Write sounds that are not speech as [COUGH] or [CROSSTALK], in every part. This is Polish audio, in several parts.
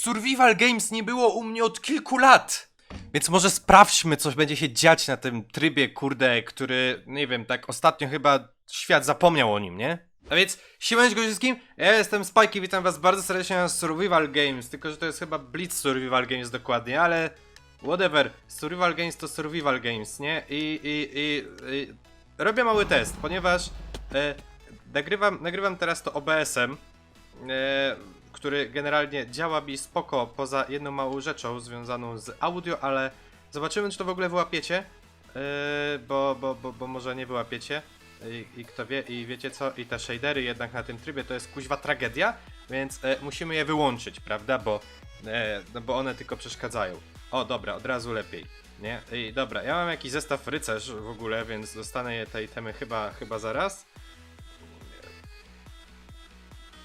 Survival Games nie było u mnie od kilku lat. Więc może sprawdźmy, co będzie się dziać na tym trybie, kurde, który, nie wiem, tak ostatnio chyba świat zapomniał o nim, nie? A więc, siemaneczko wszystkim, ja jestem Spike witam was bardzo serdecznie na Survival Games, tylko że to jest chyba Blitz Survival Games dokładnie, ale whatever, Survival Games to Survival Games, nie? I, i, i, i robię mały test, ponieważ e, nagrywam, nagrywam teraz to OBS-em, e, który generalnie działa mi spoko poza jedną małą rzeczą związaną z audio, ale zobaczymy czy to w ogóle wyłapiecie, e, bo, bo, bo, bo może nie wyłapiecie. I, I kto wie, i wiecie co, i te shadery jednak na tym trybie to jest kuźwa tragedia, więc e, musimy je wyłączyć, prawda, bo, e, no bo one tylko przeszkadzają. O, dobra, od razu lepiej, nie? I dobra, ja mam jakiś zestaw rycerz w ogóle, więc dostanę je tej temy chyba, chyba zaraz.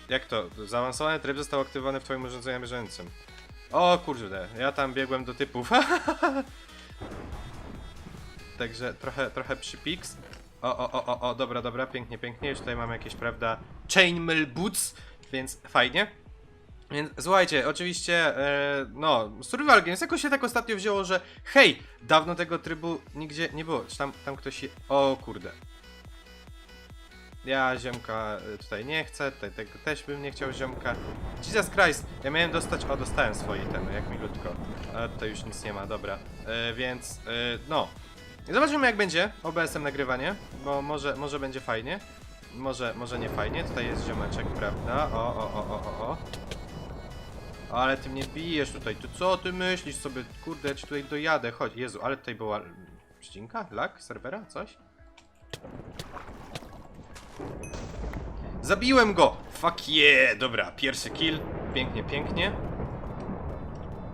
Jak to? Zaawansowany tryb został aktywowany w twoim urządzeniu bieżącym. O kurde, ja tam biegłem do typów. [LAUGHS] Także trochę, trochę przypiks. O, o, o, o, o, dobra, dobra, pięknie, pięknie. Już tutaj mamy jakieś, prawda, chainmail boots, więc fajnie. Więc słuchajcie, oczywiście, e, no, Survival Games jakoś się tak ostatnio wzięło, że hej, dawno tego trybu nigdzie nie było. Czy tam, tam ktoś je... O kurde. Ja ziomka y, tutaj nie chcę, tutaj tego też bym nie chciał ziomka. Jesus Christ, ja miałem dostać, o dostałem swoje temy, jak milutko. Ale tutaj już nic nie ma, dobra. E, więc, e, no. Zobaczymy jak będzie OBS-em nagrywanie, bo może, może będzie fajnie. Może, może nie fajnie, tutaj jest ziomeczek, prawda? O, o, o, o, o, o. Ale ty mnie bijesz tutaj, to co ty myślisz sobie? Kurde, ja ci tutaj dojadę, chodź. Jezu, ale tutaj była... Ścinka? Lag? Serwera? Coś? Zabiłem go! Fuck yeah! Dobra, pierwszy kill. Pięknie, pięknie.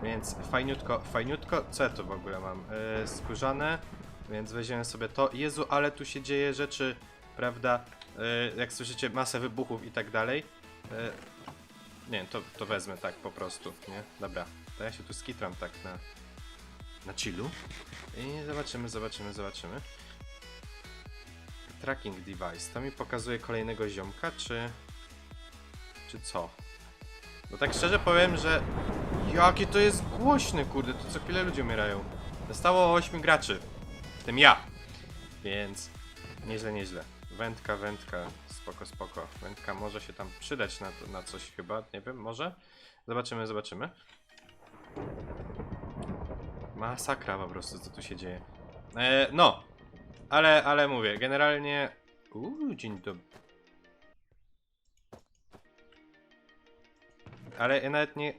Więc fajniutko, fajniutko. Co ja tu w ogóle mam? Yy, skórzane. Więc weźmiemy sobie to. Jezu, ale tu się dzieje rzeczy, prawda? Yy, jak słyszycie, masę wybuchów i tak dalej. Yy, nie, to, to wezmę tak po prostu, nie? Dobra, to ja się tu skitram tak na, na chillu. I zobaczymy, zobaczymy, zobaczymy. Tracking device. To mi pokazuje kolejnego ziomka, czy... Czy co? No tak szczerze powiem, że... Jakie to jest głośne, kurde, to co chwilę ludzie umierają. Zostało 8 graczy. W tym ja. Więc... Nieźle, nieźle. Wędka, wędka. Spoko, spoko. Wędka może się tam przydać na, to, na coś chyba, nie wiem, może? Zobaczymy, zobaczymy. Masakra po prostu, co tu się dzieje. E, no, ale, ale mówię, generalnie... Uuu, dzień dobry. Ale ja nawet nie...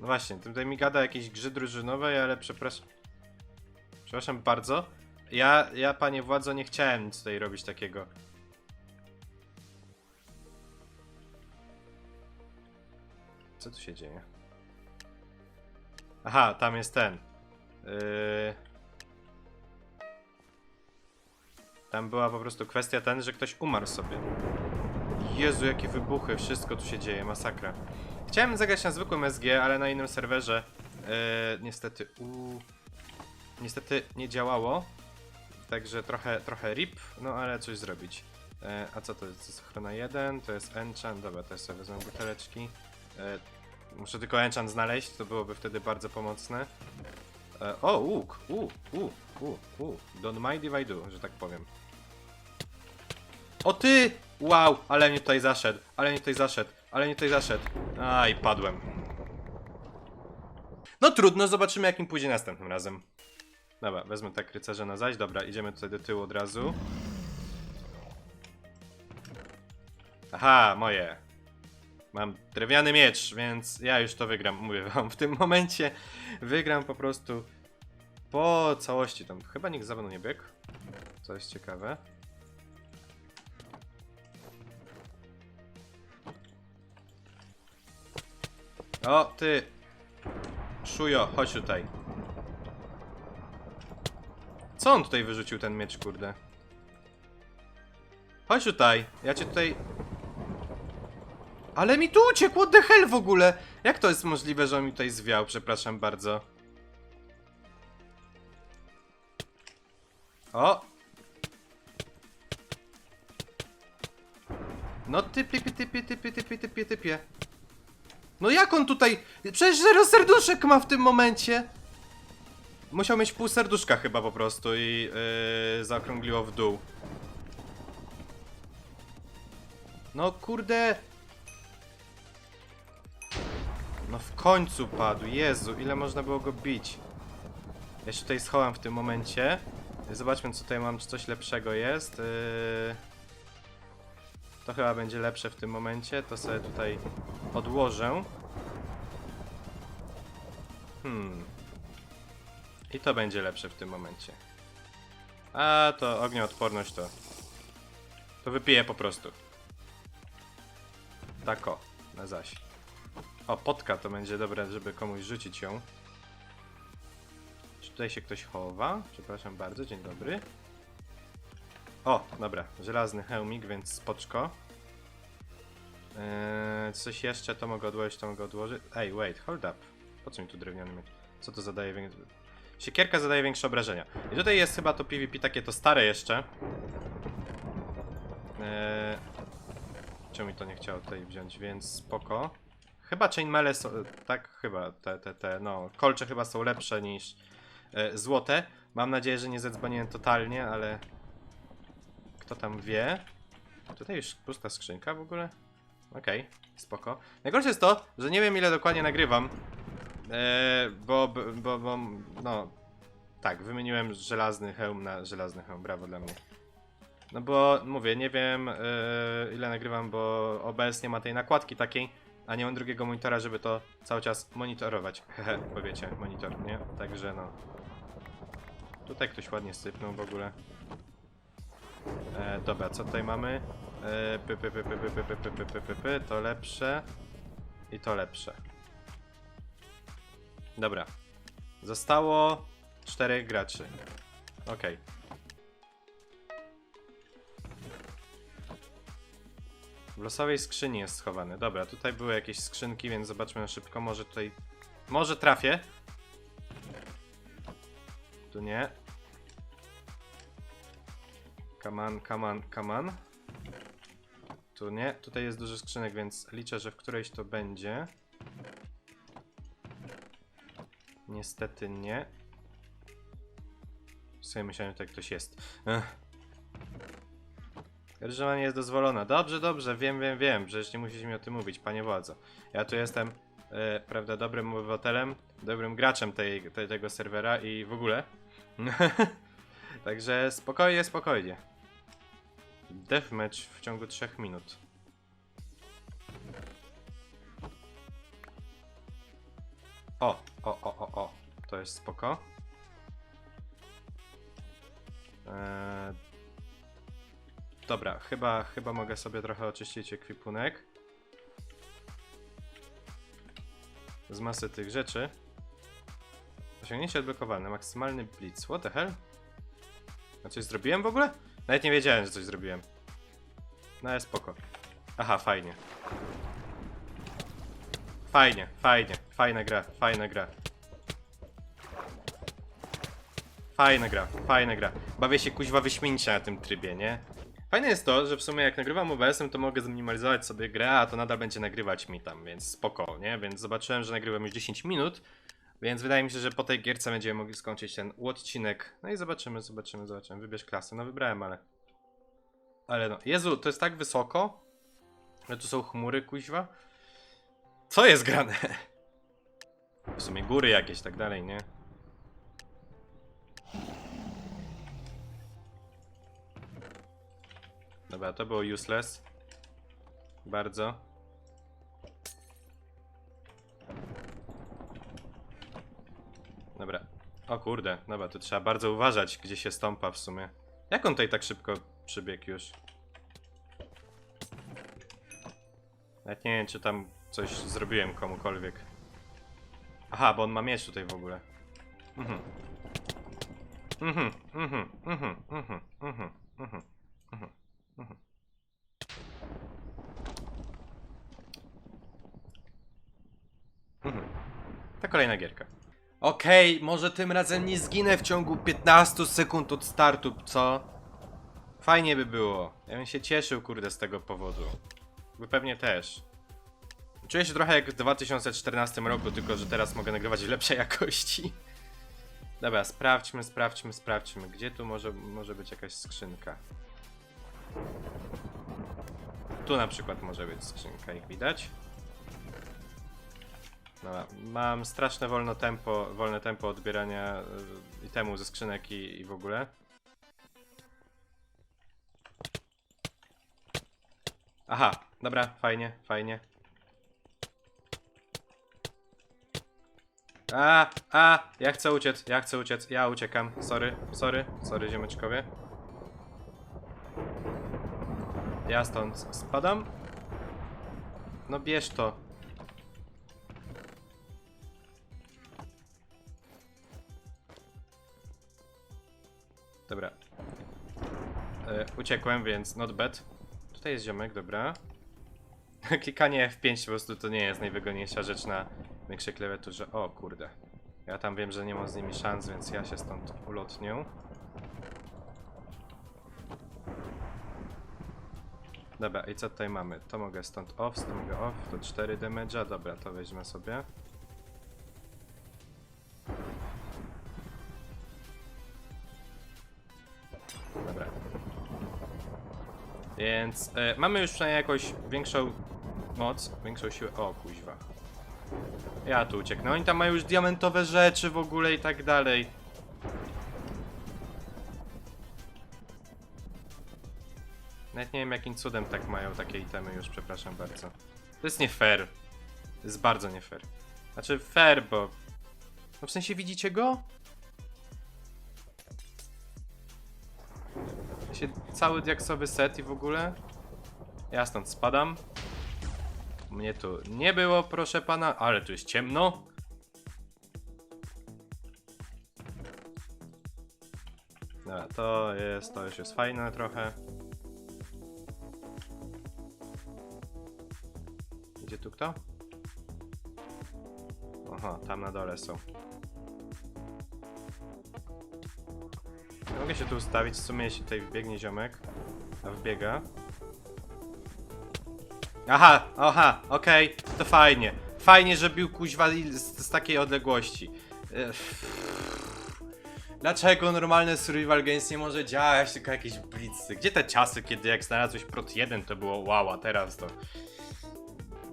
No właśnie, tutaj mi gada jakieś grzy drużynowej, ale przepraszam... Przepraszam bardzo. Ja, ja, panie władzo, nie chciałem nic tutaj robić takiego. Co tu się dzieje? Aha, tam jest ten. Yy... Tam była po prostu kwestia ten, że ktoś umarł sobie. Jezu, jakie wybuchy, wszystko tu się dzieje, masakra. Chciałem zagrać na zwykłym SG, ale na innym serwerze yy, niestety u niestety nie działało. Także trochę, trochę rip, no ale coś zrobić. E, a co to jest? To jest ochrona 1, to jest enchant, dobra, to sobie wezmę buteleczki. E, muszę tylko enchant znaleźć, to byłoby wtedy bardzo pomocne. E, o, łuk, łuk, łuk, łuk, łuk. Don't mind if I do, że tak powiem. O ty! Wow, ale mnie tutaj zaszedł, ale mnie tutaj zaszedł, ale mnie tutaj zaszedł. Aj, padłem. No trudno, zobaczymy jak im pójdzie następnym razem. Dobra, wezmę tak rycerza na zaś. Dobra, idziemy tutaj do tyłu od razu. Aha, moje. Mam drewniany miecz, więc ja już to wygram, mówię wam. W tym momencie wygram po prostu po całości. Tam chyba nikt za mną nie biegł. Co jest ciekawe. O, ty! Szujo, chodź tutaj. Co on tutaj wyrzucił ten miecz, kurde? Chodź tutaj, ja cię tutaj... Ale mi tu uciekł, what the hell w ogóle? Jak to jest możliwe, że on mi tutaj zwiał, przepraszam bardzo. O! No typie, typie, typie, typie, typie, typie. No jak on tutaj... Przecież zero serduszek ma w tym momencie. Musiał mieć pół serduszka chyba po prostu i yy, zaokrągliło w dół. No kurde. No w końcu padł. Jezu, ile można było go bić. Ja się tutaj schowam w tym momencie. Zobaczmy co tutaj mam, czy coś lepszego jest. Yy... To chyba będzie lepsze w tym momencie. To sobie tutaj odłożę. Hmm. I to będzie lepsze w tym momencie. A to ognioodporność to. To wypiję po prostu. Tak o, na zaś. O, potka to będzie dobre, żeby komuś rzucić ją. Czy tutaj się ktoś chowa? Przepraszam bardzo, dzień dobry. O, dobra, żelazny hełmik, więc spoczko. Eee, coś jeszcze, to mogę odłożyć, to mogę odłożyć. Ej, wait, hold up. Po co mi tu drewniany miecz? Co to zadaje większe... Siekierka zadaje większe obrażenia. I tutaj jest chyba to PvP takie to stare jeszcze. Eee, czemu mi to nie chciało tutaj wziąć, więc spoko. Chyba chainmaile są, tak chyba, te, te, te, no, kolcze chyba są lepsze niż e, złote. Mam nadzieję, że nie zedzbaniłem totalnie, ale kto tam wie. Tutaj już pusta skrzynka w ogóle. Okej, spoko. Najgorsze jest to, że nie wiem ile dokładnie nagrywam. E, bo, bo, bo, no, tak, wymieniłem żelazny hełm na żelazny hełm, brawo dla mnie. No bo mówię, nie wiem e, ile nagrywam, bo OBS nie ma tej nakładki takiej, a nie mam drugiego monitora, żeby to cały czas monitorować. Hehe, powiecie, monitor, nie? Także no. Tutaj ktoś ładnie sypnął w ogóle. E, dobra, co tutaj mamy? E, py, py, py, py, py, py, py, py, py, py, to lepsze. I to lepsze. Dobra. Zostało czterech graczy. Okej. W losowej skrzyni jest schowany. Dobra, tutaj były jakieś skrzynki, więc zobaczmy szybko. Może tutaj... Może trafię. Tu nie. On, come on. Tu nie. Tutaj jest dużo skrzynek, więc liczę, że w którejś to będzie. Niestety nie. Sobie myślałem, że tutaj ktoś jest. Ech. Ryżowanie jest dozwolone. Dobrze, dobrze, wiem, wiem, wiem. Przecież nie musisz mi o tym mówić, panie władzo. Ja tu jestem, e, prawda, dobrym obywatelem, dobrym graczem tej, tej, tego serwera i w ogóle. [LAUGHS] Także spokojnie, spokojnie. Deathmatch w ciągu 3 minut. O, o, o, o, o. To jest spoko. Eee, dobra, chyba, chyba mogę sobie trochę oczyścić ekwipunek. Z masy tych rzeczy. Osiągnięcie odblokowane. Maksymalny blitz. What the hell? A coś zrobiłem w ogóle? Nawet nie wiedziałem, że coś zrobiłem. No ale spoko. Aha, fajnie. Fajnie, fajnie. Fajna gra, fajna gra. Fajna gra, fajna gra. Bawię się kuźwa wyśmienicie na tym trybie, nie? Fajne jest to, że w sumie jak nagrywam OBS-em, to mogę zminimalizować sobie grę, a to nadal będzie nagrywać mi tam, więc spoko, nie? Więc zobaczyłem, że nagrywam już 10 minut, więc wydaje mi się, że po tej gierce będziemy mogli skończyć ten odcinek. No i zobaczymy, zobaczymy, zobaczymy. Wybierz klasę. No wybrałem, ale... Ale no, Jezu, to jest tak wysoko, że tu są chmury, kuźwa. Co jest grane? [LAUGHS] W sumie góry jakieś, tak dalej, nie? Dobra, to było useless. Bardzo. Dobra. O kurde, dobra, to trzeba bardzo uważać, gdzie się stąpa w sumie. Jak on tutaj tak szybko przybiegł już? Nawet nie wiem, czy tam coś zrobiłem komukolwiek. Aha, bo on ma miecz tutaj w ogóle. Mhm. Mhm, mhm, mhm, mhm, mhm, mhm, mhm, mhm. Mhm. To kolejna gierka. Okej, może tym razem nie zginę w ciągu 15 sekund od startu, co? Fajnie by było. Ja bym się cieszył, kurde, z tego powodu. Wy pewnie też. Czuję się trochę jak w 2014 roku, tylko że teraz mogę nagrywać w lepszej [LAUGHS] jakości. Dobra, sprawdźmy, sprawdźmy, sprawdźmy. Gdzie tu może, może być jakaś skrzynka? Tu na przykład może być skrzynka, jak widać. Dobra, mam straszne wolno tempo, wolne tempo odbierania y, itemu ze skrzynek i, i w ogóle. Aha, dobra, fajnie, fajnie. A, a, ja chcę uciec, ja chcę uciec, ja uciekam. Sorry, sorry, sorry ziomeczkowie. Ja stąd spadam. No bierz to. Dobra. E, uciekłem, więc not bad. Tutaj jest ziomek, dobra. [LAUGHS] Klikanie F5 po prostu to nie jest najwygodniejsza rzecz na większej klawiaturze. O kurde. Ja tam wiem, że nie mam z nimi szans, więc ja się stąd ulotnię. Dobra, i co tutaj mamy? To mogę stąd off, to mogę off, to 4 damage'a, dobra, to weźmy sobie. Dobra. Więc e, mamy już przynajmniej jakąś większą moc, większą siłę. O, kuźwa. Ja tu ucieknę. Oni tam mają już diamentowe rzeczy w ogóle i tak dalej. Nawet nie wiem jakim cudem tak mają takie itemy już, przepraszam bardzo. To jest nie fair. To jest bardzo nie fair. Znaczy fair, bo... No w sensie widzicie go? się cały diaksowy set i w ogóle. Ja stąd spadam. Mnie tu nie było, proszę pana, ale tu jest ciemno. Dobra, to jest, to już jest fajne trochę. Tu kto? Aha, tam na dole są. Mogę się tu ustawić, w sumie jeśli tutaj wbiegnie ziomek, a wbiega. Aha, aha, okej, to fajnie. Fajnie, że bił kuźwa z, z takiej odległości. Dlaczego normalne survival games nie może działać, tylko jakieś blitzy? Gdzie te czasy, kiedy jak znalazłeś prot 1 to było wow, a teraz to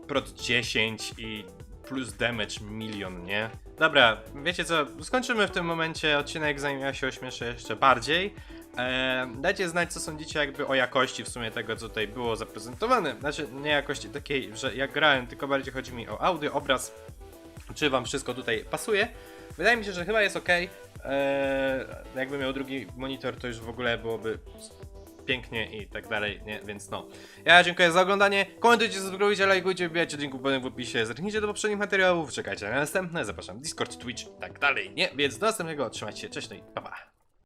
prot 10 i plus damage milion, nie? Dobra, wiecie co, skończymy w tym momencie odcinek, zanim ja się ośmieszę jeszcze bardziej. Eee, dajcie znać, co sądzicie jakby o jakości w sumie tego, co tutaj było zaprezentowane. Znaczy, nie jakości takiej, że jak grałem, tylko bardziej chodzi mi o audio, obraz. Czy wam wszystko tutaj pasuje? Wydaje mi się, że chyba jest ok. Eee, jakby miał drugi monitor, to już w ogóle byłoby pięknie i tak dalej, nie? Więc no. Ja dziękuję za oglądanie. Komentujcie, subskrybujcie, lajkujcie, wbijajcie linku w opisie, zerknijcie do poprzednich materiałów, czekajcie na następne, zapraszam Discord, Twitch i tak dalej, nie? Więc do następnego, trzymajcie się, cześć, no i pa pa.